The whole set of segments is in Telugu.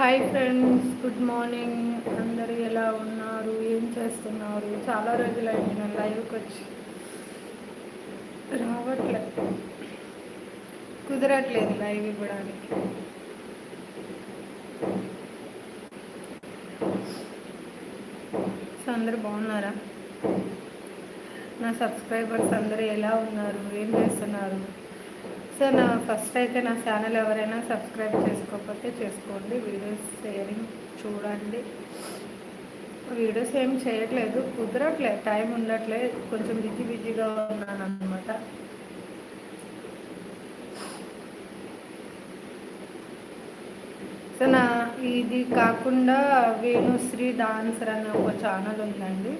Hi friends good morning. అందరూ ఎలా ఉన్నారు? ఏం చేస్తున్నారు? చాలా రోజులైంది నేను లైవ్కి వచ్చి. రావట్లేదు కుదరట్లేదు లైవ్ ఇవ్వడానికి. సో అందరు బాగున్నారా? నా సబ్స్క్రైబర్స్ అందరూ ఎలా ఉన్నారు? ఏం చేస్తున్నారు? సో నా ఫస్ట్ అయితే నా ఛానల్ ఎవరైనా సబ్స్క్రైబ్ చేసుకోకపోతే చేసుకోండి. వీడియోస్ షేరింగ్ చూడండి. వీడియోస్ ఏం చేయట్లేదు. కుదరట్లేదు టైం ఉండట్లేదు కొంచెం బిజీ బిజీగా ఉన్నాను అనమాట సో నా ఇది కాకుండా వేణుశ్రీ డాన్సర్ అనే ఒక ఛానల్ ఉందండి.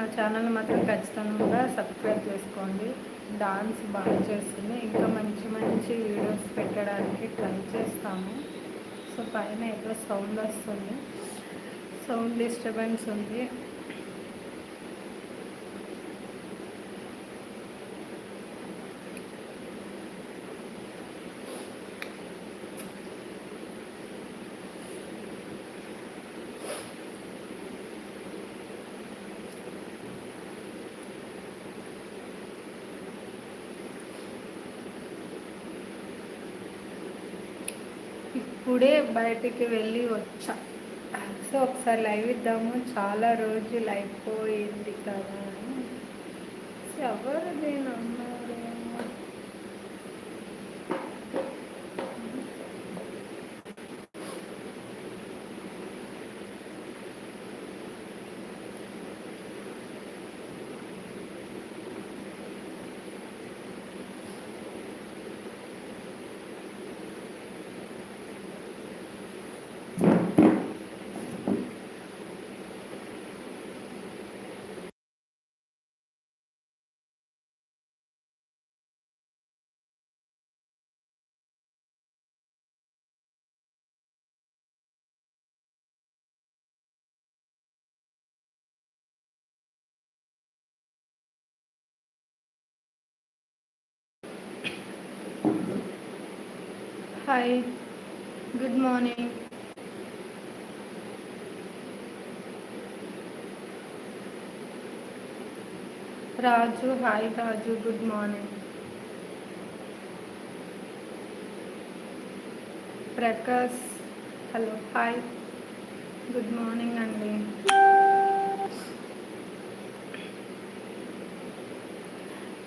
ఆ ఛానల్ మాత్రం ఖచ్చితంగా సబ్స్క్రైబ్ చేసుకోండి. డాన్స్ బాగా చేస్తుంది. ఇంకా మంచి మంచి వీడియోస్ పెట్టడానికి ట్రై చేస్తాము. సో పైన ఏదో సౌండ్ వస్తుంది. సౌండ్ డిస్టర్బెన్స్ ఉంది. ఇప్పుడే బయటికి వెళ్ళి వచ్చా. సో ఒకసారి లైవ్ ఇద్దాము. చాలా రోజులు అయిపోయింది కదా ఎవరు నేను అమ్మా hi good morning Raju hi Raju good morning Prakash hello hi good morning అండి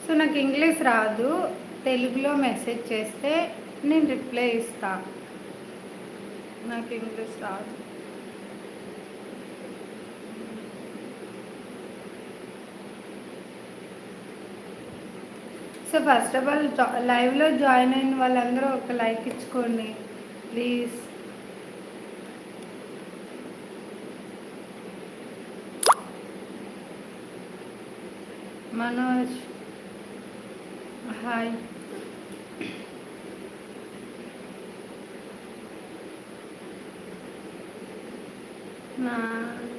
సో నాకు ఇంగ్లీష్ రాదు. తెలుగులో మెసేజ్ చేస్తే నేను రిప్లై ఇస్తా. నాకు ఇంగ్లీష్ రాదు. సో ఫస్ట్ ఆఫ్ ఆల్ లైవ్లో జాయిన్ అయిన వాళ్ళందరూ ఒక లైక్ ఇచ్చుకోండి ప్లీజ్ మనోజ్. హాయ్ 啊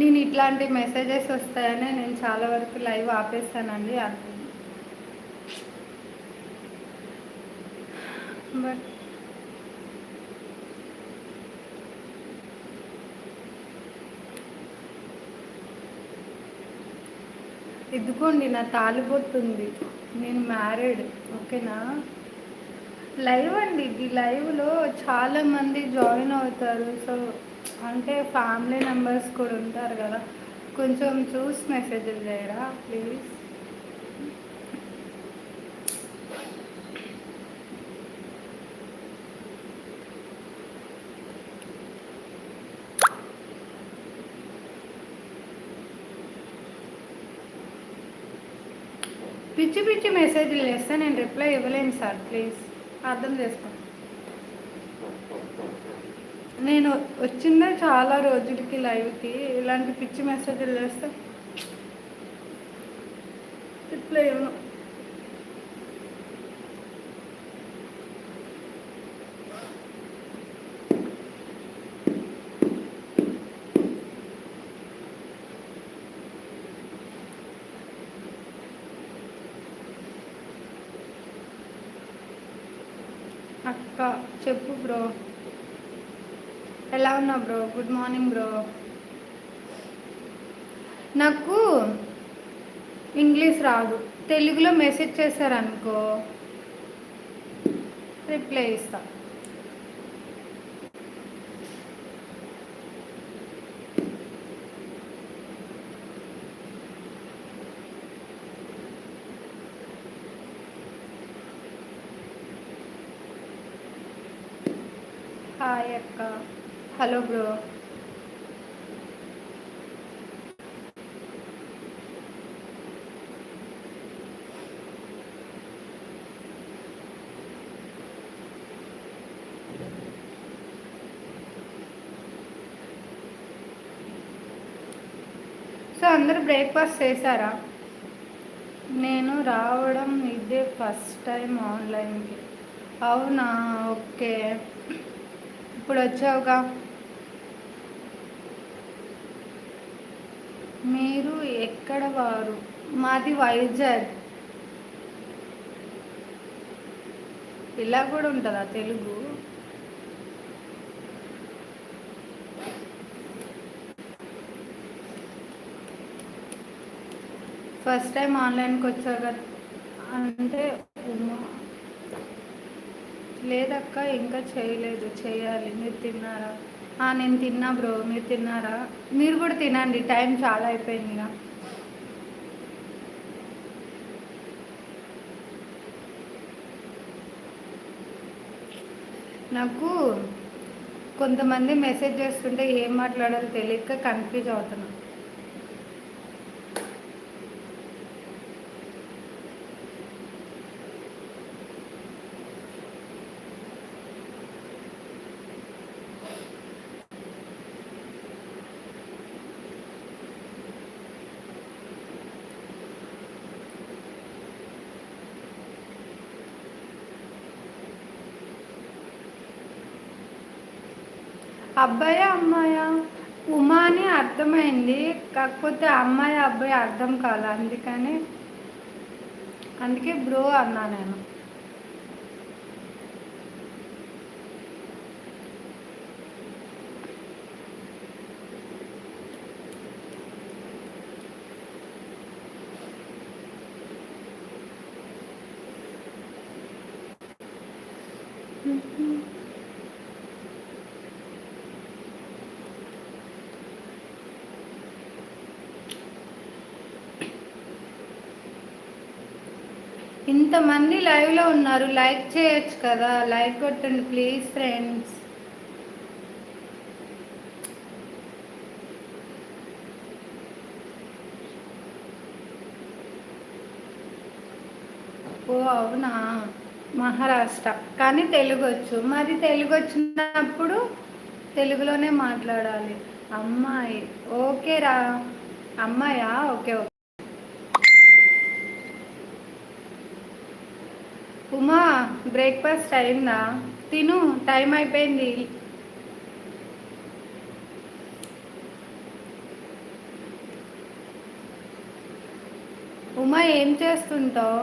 నేను ఇట్లాంటి మెసేజెస్ వస్తాయని నేను చాలా వరకు లైవ్ ఆపేస్తానండి బట్ ఇదిగోండి నా తాలిబొట్టుంది. నేను మ్యారీడ్ ఓకేనా? లైవ్ అండి ఇది లైవ్లో చాలామంది జాయిన్ అవుతారు. సో అంటే ఫ్యామిలీ మెంబర్స్ కూడా ఉంటారు కదా. కొంచెం చూసి మెసేజ్లు చేయరా ప్లీజ్ పిచ్చి పిచ్చి మెసేజ్లు వేస్తే నేను రిప్లై ఇవ్వలేను సార్ ప్లీజ్ అర్థం చేసుకోండి. నేను వచ్చిందే చాలా రోజులకి లైవ్కి ఇలాంటి పిచ్చి మెసేజ్లు వేస్తే రిప్లై ఇవ్వను అక్క చెప్పు బ్రో ఎలా ఉన్నావు బ్రో? Good morning bro. నాకు ఇంగ్లీష్ రాదు. తెలుగులో మెసేజ్ చేశారనుకో రిప్లై ఇస్తా. హాయ్ అక్క. Hello bro. సో అందరూ బ్రేక్ఫాస్ట్ చేశారా? నేను రావడం ఇదే ఫస్ట్ టైం ఆన్లైన్కి. అవునా? ఓకే. ఇప్పుడు వచ్చావుగా. మీరు ఎక్కడ వారు? మాది వైజాగ్. ఇలా కూడా ఉంటుందా తెలుగు? ఫస్ట్ టైం ఆన్లైన్కి వచ్చాక అంటే లేదక్క ఇంకా చేయలేదు. చేయాలి. మీరు తిన్నారా? నేను తిన్నా బ్రో. మీరు తిన్నారా? మీరు కూడా తినండి. టైం చాలా అయిపోయింది ఇక. నాకు కొంతమంది మెసేజ్ చేస్తుంటే ఏం మాట్లాడాలో తెలియక కన్ఫ్యూజ్ అవుతున్నాను అబ్బాయి అమ్మాయా? ఉమా అని అర్థమైంది కాకపోతే అమ్మాయి అబ్బాయి అర్థం కాలే అందుకని అందుకే బ్రో అన్నా నేను. ఇంతమంది లైవ్లో ఉన్నారు. లైక్ చేయొచ్చు కదా. లైక్ కొట్టండి ప్లీజ్ ఫ్రెండ్స్. ఓ అవునా? మహారాష్ట్ర. కానీ తెలుగు వచ్చు మరి తెలుగు వచ్చినప్పుడు తెలుగులోనే మాట్లాడాలి. అమ్మాయి. ఓకే రా. అమ్మాయా? Okay okay. ఉమా బ్రేక్ఫాస్ట్ అయిందా? తిను టైం అయిపోయింది. ఉమా ఏం చేస్తుంటావు?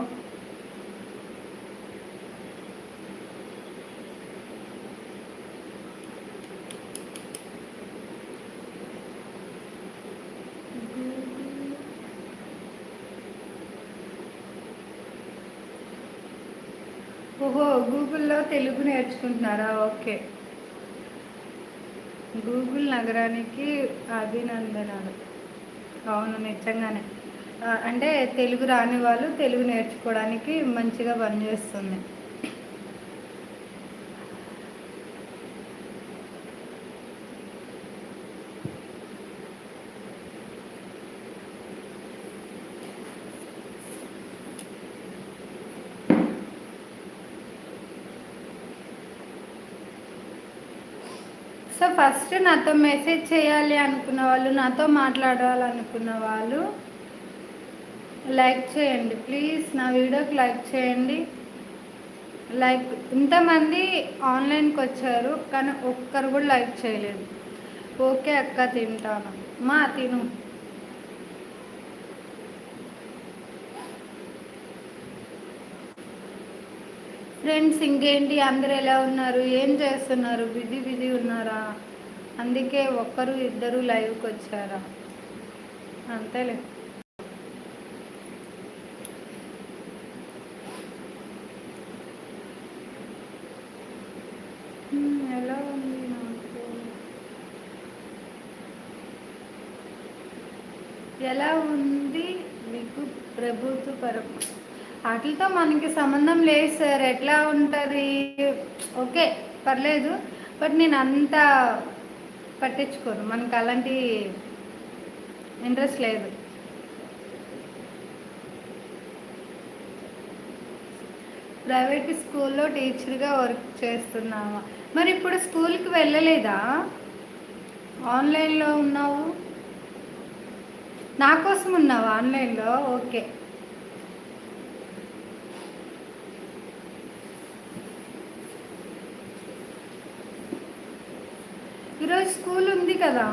ఓహో గూగుల్లో తెలుగు నేర్చుకుంటున్నారా? ఓకే. గూగుల్ నగరానికి అభినందనాలు. అవును నిజంగానే. అంటే తెలుగు రాని వాళ్ళు తెలుగు నేర్చుకోవడానికి మంచిగా పనిచేస్తుంది సో ఫస్ట్ నాతో మెసేజ్ చేయాలి అనుకున్న వాళ్ళు నాతో మాట్లాడాలనుకున్న వాళ్ళు లైక్ చేయండి ప్లీజ్. నా వీడియోకి లైక్ చేయండి. లైక్ ఇంతమంది ఆన్లైన్కి వచ్చారు కానీ ఒక్కరు కూడా లైక్ చేయలేదు. ఓకే అక్క తింటాను. మా తిను. ఫ్రెండ్స్ ఇంకేంటి? అందరు ఎలా ఉన్నారు? ఏం చేస్తున్నారు? బిజీ బిజీ ఉన్నారా? అందుకే ఒక్కరు ఇద్దరు లైవ్కి వచ్చారా? అంతేలే. ఎలా ఉంది నాకు? ఎలా ఉంది మీకు ప్రభుత్వ పరం? వాటితో మనకి సంబంధం లేదు సార్. ఎట్లా ఉంటుంది? ఓకే పర్లేదు. బట్ నేను అంత పట్టించుకోను మనకు అలాంటి ఇంట్రెస్ట్ లేదు. ప్రైవేట్ స్కూల్లో టీచర్గా వర్క్ చేస్తున్నావా? మరి ఇప్పుడు స్కూల్కి వెళ్ళలేదా? ఆన్లైన్లో ఉన్నావు? నా కోసం ఉన్నావా? ఆన్లైన్లో ఓకే ఈరోజు స్కూల్ ఉంది కదా.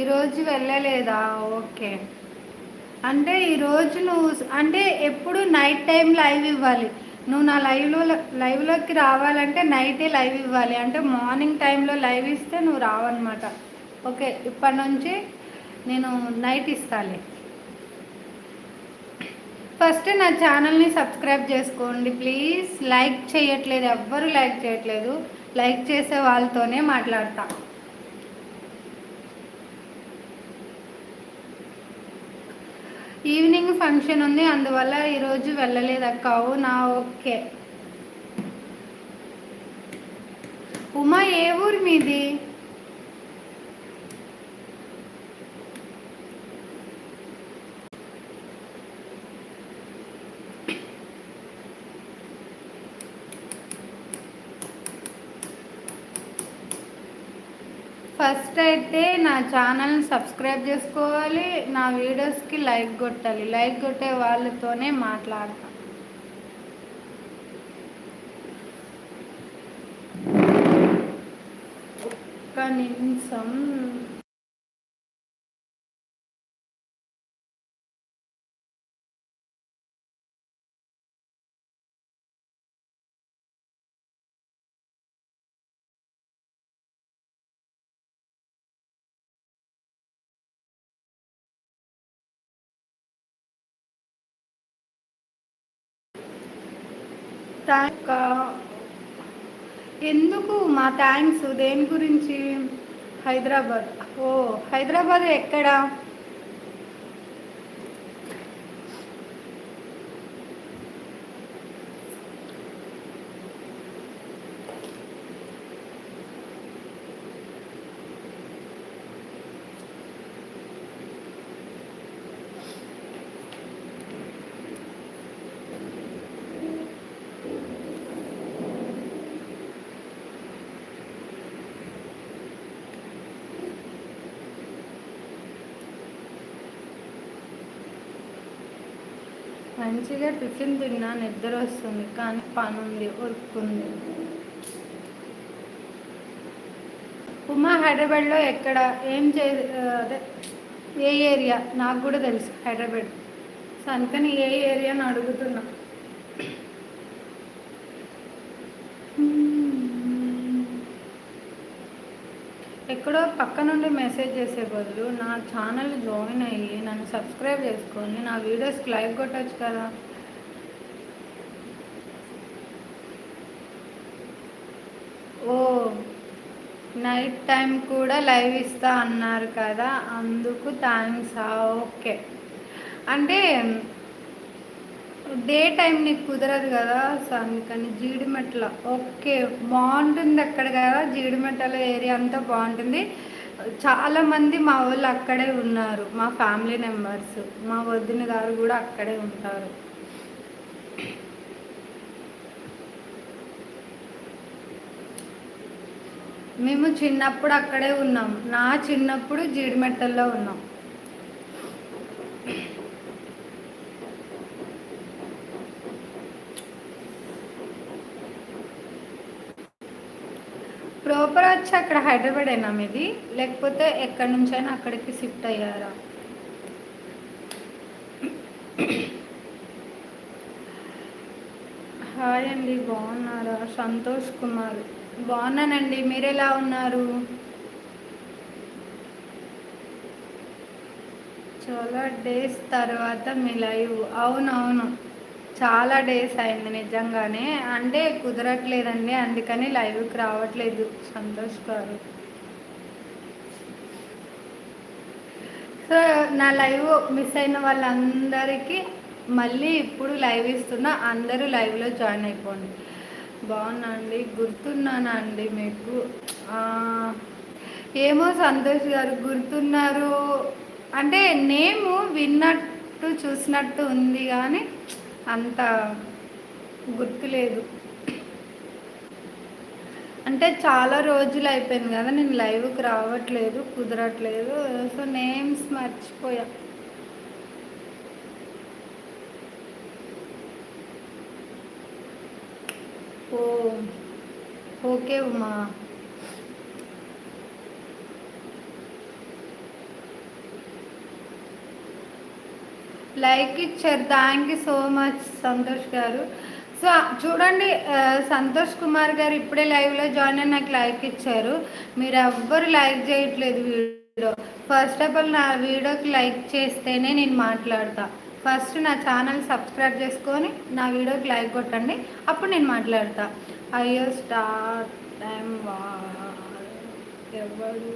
ఈరోజు వెళ్ళలేదా? ఓకే. అంటే ఈరోజు నువ్వు అంటే ఎప్పుడు నైట్ టైం లైవ్ ఇవ్వాలి. నువ్వు నా లైవ్లో లైవ్లోకి రావాలంటే నైటే లైవ్ ఇవ్వాలి. అంటే మార్నింగ్ టైంలో లైవ్ ఇస్తే నువ్వు రావన్నమాట. ఓకే ఇప్పటి నుంచి నేను నైట్ ఇస్తాలే. ఫస్ట్ నా ఛానల్ని సబ్స్క్రైబ్ చేసుకోండి ప్లీజ్. లైక్ చేయట్లేదు ఎవ్వరు లైక్ చేయట్లేదు. లైక్ చేసే వాళ్ళతోనే మాట్లాడతా. ఈవినింగ్ ఫంక్షన్ ఉంది అందువల్ల ఈరోజు వెళ్ళలేదు అక్క. అవునా ఓకే. ఉమా ఏ ఊరు మీది? ఫస్ట్ అయితే నా ఛానల్ని సబ్స్క్రైబ్ చేసుకోవాలి నా వీడియోస్కి లైక్ కొట్టాలి. లైక్ కొట్టే వాళ్ళతోనే మాట్లాడతాను ఒక్క నిమిషం. థ్యాంక్ ఎందుకు మా థ్యాంక్స్? దేని గురించి? హైదరాబాద్. ఓ హైదరాబాద్ ఎక్కడ? మంచిగా టిఫిన్ తిన్నా నిద్ర వస్తుంది కానీ పని ఉంది వర్క్ ఉంది ఉమా హైదరాబాద్లో ఎక్కడ? ఏం చే అదే ఏ ఏరియా? నాకు కూడా తెలుసు హైదరాబాద్. సో అందుకని ఏ ఏరియా అని అడుగుతున్నా. ఎక్కడో పక్క నుండి మెసేజ్ చేసే బదులు నా ఛానల్ జాయిన్ అయ్యి నన్ను సబ్స్క్రైబ్ చేసుకొని నా వీడియోస్కి లైక్ కొట్టచ్చు కదా. ఓ నైట్ టైం కూడా లైవ్ ఇస్తా అన్నారు కదా అందుకు థ్యాంక్స్ ఓకే. అంటే డే టైం నీకు కుదరదు కదా సో అందుకని జీడిమెట్ల. ఓకే బాగుంటుంది అక్కడ కదా జీడిమెట్ల ఏరియా అంతా బాగుంటుంది. చాలామంది మా వాళ్ళు అక్కడే ఉన్నారు మా ఫ్యామిలీ మెంబర్స్. మా వదిన గారు కూడా అక్కడే ఉంటారు. మేము చిన్నప్పుడు అక్కడే ఉన్నాం. నా చిన్నప్పుడు జీడిమెట్టల్లో ఉన్నాం. ప్రాపర్ వచ్చి అక్కడ హైదరాబాద్ అయినా మీది? లేకపోతే ఎక్కడి నుంచైనా అక్కడికి షిఫ్ట్ అయ్యారా? హాయ్ అండి బాగున్నారా? సంతోష్ కుమార్. బాగున్నానండి మీరు ఎలా ఉన్నారు? చాలా డేస్ తర్వాత మీ లైవ్. అవునవును. చాలా డేస్ అయింది నిజంగానే. అంటే కుదరట్లేదండి అందుకని లైవ్కి రావట్లేదు. సంతోష్ గారు. సో నా లైవ్ మిస్ అయిన వాళ్ళందరికీ మళ్ళీ ఇప్పుడు లైవ్ ఇస్తున్నా అందరూ లైవ్లో జాయిన్ అయిపోండి. బాగున్నా అండి గుర్తున్నానా అండి మీకు? ఏమో సంతోష్ గారు గుర్తున్నారు. అంటే నేము విన్నట్టు చూసినట్టు ఉంది కానీ అంత గుర్తులేదు. అంటే చాలా రోజులు అయిపోయింది కదా నేను లైవ్కి రావట్లేదు కుదరట్లేదు. సో నేమ్స్ మర్చిపోయా. ఓ ఓకే ఉమా. లైక్ ఇచ్చారు. Thank you so much Santosh గారు. సో చూడండి సంతోష్ కుమార్ గారు ఇప్పుడే లైవ్లో జాయిన్ అయ్యి నాకు లైక్ ఇచ్చారు. మీరు ఎవ్వరు లైక్ చేయట్లేదు వీడియో. ఫస్ట్ ఆఫ్ ఆల్ నా వీడియోకి లైక్ చేస్తేనే నేను మాట్లాడతా. ఫస్ట్ నా ఛానల్ సబ్స్క్రైబ్ చేసుకొని నా వీడియోకి లైక్ కొట్టండి. అప్పుడు నేను మాట్లాడతా. అయ్యో స్టార్ట్ టైం వా ఎవరు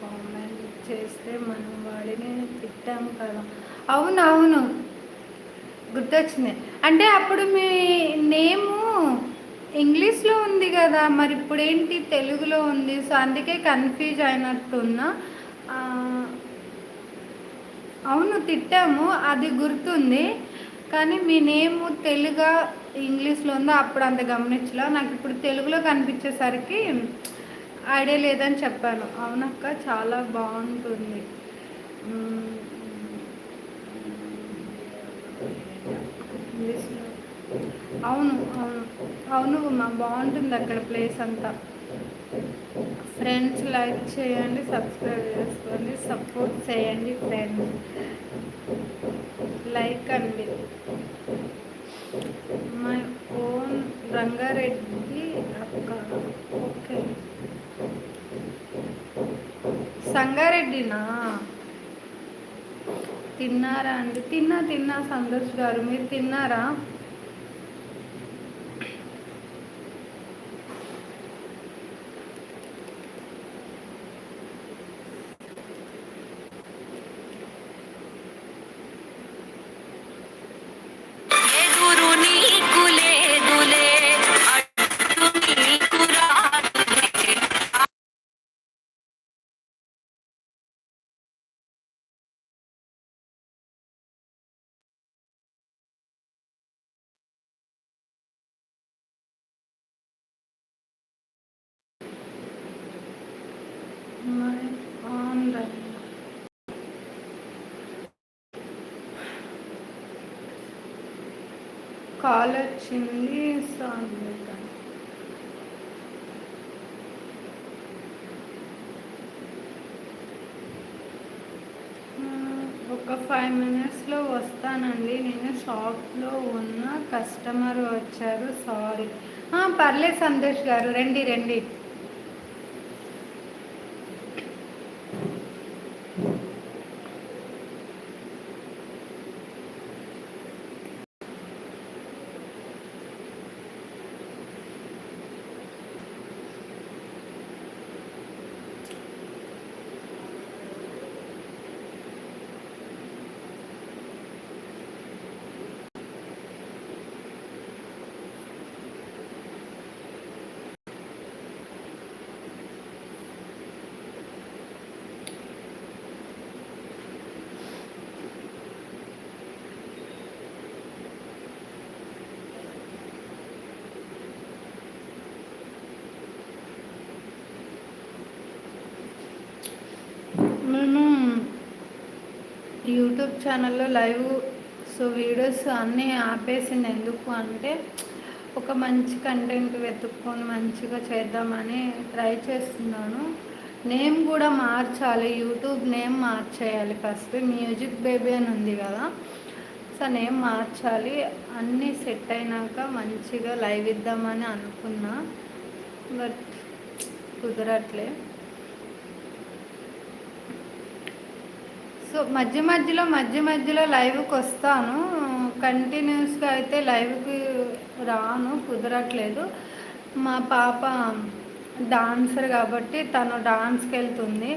కామెంట్ చేస్తే మనం వాడిని తిట్టాం కదా. అవును అవును. గుర్తొచ్చింది. అంటే అప్పుడు మీ నేము ఇంగ్లీష్లో ఉంది కదా మరి ఇప్పుడు ఏంటి తెలుగులో ఉంది? సో అందుకే కన్ఫ్యూజ్ అయినట్టున్నా అవును తిట్టాము అది గుర్తుంది. కానీ మీ నేము తెలుగు ఇంగ్లీష్లో ఉందో అప్పుడు అంత గమనించలో. నాకు ఇప్పుడు తెలుగులో కనిపించేసరికి ఐడియా లేదని చెప్పాను. అవునక్క చాలా బాగుంటుంది. అవును అవును. అవును మా బాగుంటుంది అక్కడ ప్లేస్ అంతా. ఫ్రెండ్స్ లైక్ చేయండి సబ్స్క్రైబ్ చేసుకోండి సపోర్ట్ చేయండి ఫ్రెండ్స్. లైక్ అండి. మై ఓన్ రంగారెడ్డి అక్క. ఓకే. సంగారెడ్డినా? తిన్నారా అండి? తిన్నా తిన్నా సంతోష్ గారు. మీరు తిన్నారా? కాల్ వచ్చింది ఒక ఫైవ్ మినిట్స్లో వస్తానండి. నేను షాప్లో ఉన్న కస్టమర్ వచ్చారు. సారీ పర్లేదు సంతోష్ గారు. రండి రండి. యూట్యూబ్ ఛానల్లో లైవ్ సో వీడియోస్ అన్నీ ఆపేసింది. ఎందుకు అంటే ఒక మంచి కంటెంట్ వెతుక్కొని మంచిగా చేద్దామని ట్రై చేస్తున్నాను. నేమ్ కూడా మార్చాలి యూట్యూబ్ నేమ్ మార్చేయాలి ఫస్ట్ మ్యూజిక్ బేబీ అని ఉంది కదా సో నేమ్ మార్చాలి. అన్నీ సెట్ అయినాక మంచిగా లైవ్ ఇద్దామని అనుకున్నా బట్ కుదరట్లే. సో మధ్య మధ్యలో మధ్య మధ్యలో లైవ్కి వస్తాను. కంటిన్యూస్గా అయితే లైవ్కి రాను కుదరట్లేదు. మా పాప డాన్సర్ కాబట్టి తను డాన్స్కి వెళ్తుంది.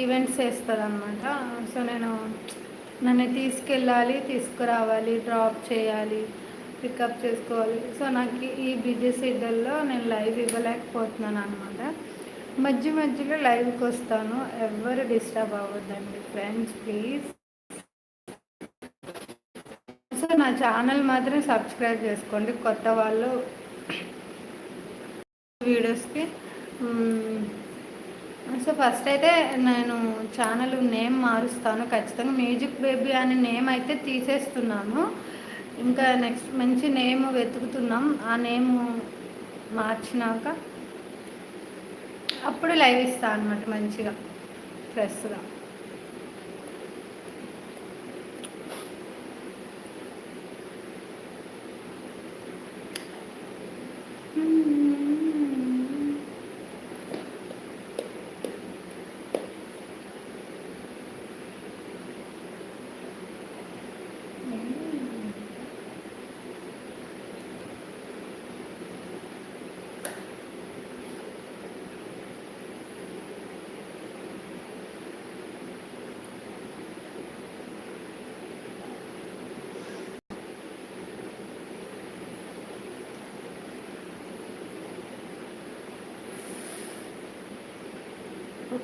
ఈవెంట్స్ వేస్తుంది అనమాట సో నేను నన్ను తీసుకెళ్ళాలి తీసుకురావాలి డ్రాప్ చేయాలి పికప్ చేసుకోవాలి. సో నాకు ఈ బిజీ షెడ్యూల్లో నేను లైవ్ ఇవ్వలేకపోతున్నాను అనమాట మధ్య మధ్యలో లైవ్కి వస్తాను. ఎవరు డిస్టర్బ్ అవ్వద్దండి. Friends please. సో నా ఛానల్ మాత్రం సబ్స్క్రైబ్ చేసుకోండి. కొత్త వాళ్ళు వీడియోస్కి. సో ఫస్ట్ అయితే నేను ఛానల్ నేమ్ మారుస్తాను. ఖచ్చితంగా మ్యూజిక్ బేబీ అనే నేమ్ అయితే తీసేస్తున్నాను. ఇంకా నెక్స్ట్ మంచి నేమ్ వెతుకుతున్నాం. ఆ నేమ్ మార్చినాక అప్పుడు లైవ్ ఇస్తాను అనమాట మంచిగా ఫ్రెష్గా.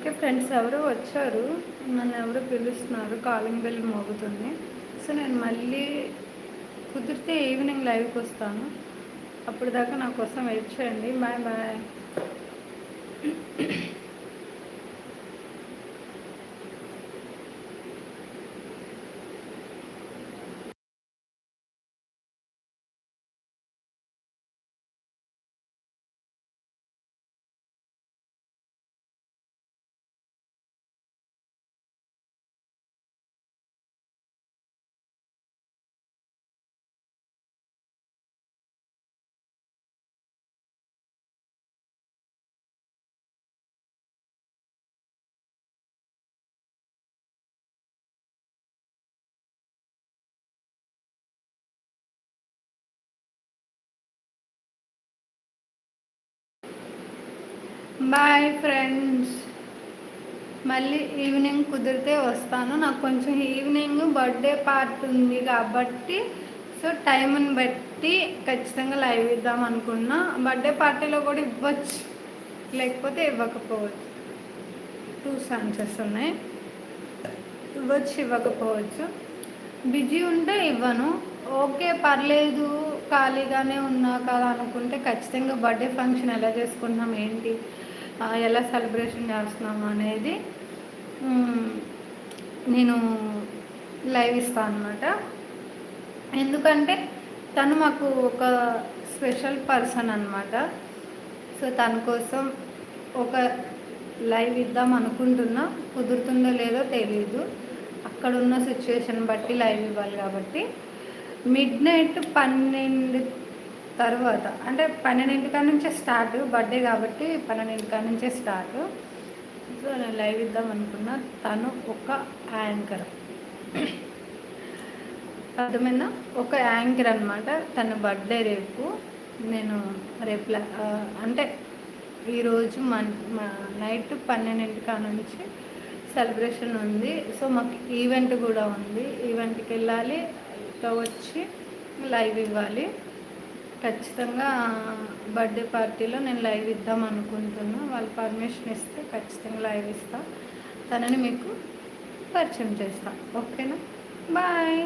ఓకే ఫ్రెండ్స్ ఎవరో వచ్చారు నన్ను ఎవరో పిలుస్తున్నారు కాలింగ్ బెల్ మోగుతుంది. సో నేను మళ్ళీ కుదిరితే ఈవినింగ్ లైవ్కి వస్తాను. అప్పుడు దాకా నా కోసం వెయిట్ చేయండి. బాయ్ బాయ్ బాయ్ ఫ్రెండ్స్ మళ్ళీ ఈవినింగ్ కుదిరితే వస్తాను. నాకు కొంచెం ఈవినింగ్ బర్త్డే పార్టీ ఉంది కాబట్టి సో టైంని బట్టి ఖచ్చితంగా లైవ్ ఇద్దాం అనుకున్నా. బర్త్డే పార్టీలో కూడా ఇవ్వచ్చు. లేకపోతే ఇవ్వకపోవచ్చు. టూ ఛాన్సెస్ ఉన్నాయి. ఇవ్వచ్చు ఇవ్వకపోవచ్చు. బిజీ ఉంటే ఇవ్వను. ఓకే పర్లేదు. ఖాళీగానే ఉన్నా కదా అనుకుంటే ఖచ్చితంగా బర్త్డే ఫంక్షన్ ఎలా చేసుకుంటున్నాం ఏంటి? ఎలా సెలబ్రేషన్ చేస్తున్నాము అనేది నేను లైవ్ ఇస్తాను అనమాట ఎందుకంటే తను మాకు ఒక స్పెషల్ పర్సన్ అనమాట సో తన కోసం ఒక లైవ్ ఇద్దాం అనుకుంటున్నా. కుదురుతుందో లేదో తెలియదు అక్కడ ఉన్న సిచ్యువేషన్ బట్టి లైవ్ ఇవ్వాలి కాబట్టి. మిడ్ నైట్ పన్నెండు తర్వాత అంటే పన్నెండింటికాడ నుంచే స్టార్ట్ బర్త్డే కాబట్టి పన్నెండింటికాడ నుంచే స్టార్ట్. సో నేను లైవ్ ఇద్దాం అనుకున్నా. తను ఒక యాంకర్. అర్థమైందా? ఒక యాంకర్ అనమాట తన బర్త్డే రేపు. నేను రేపు అంటే ఈరోజు మన్ నైట్ పన్నెండింటికా నుంచి సెలబ్రేషన్ ఉంది. సో మాకు ఈవెంట్ కూడా ఉంది. ఈవెంట్కి వెళ్ళాలి. వచ్చి లైవ్ ఇవ్వాలి. ఖచ్చితంగా బర్త్డే పార్టీలో నేను లైవ్ ఇద్దాం అనుకుంటున్నా. వాళ్ళు పర్మిషన్ ఇస్తే ఖచ్చితంగా లైవ్ ఇస్తా. తనని మీకు పరిచయం చేస్తా. ఓకేనా? బాయ్.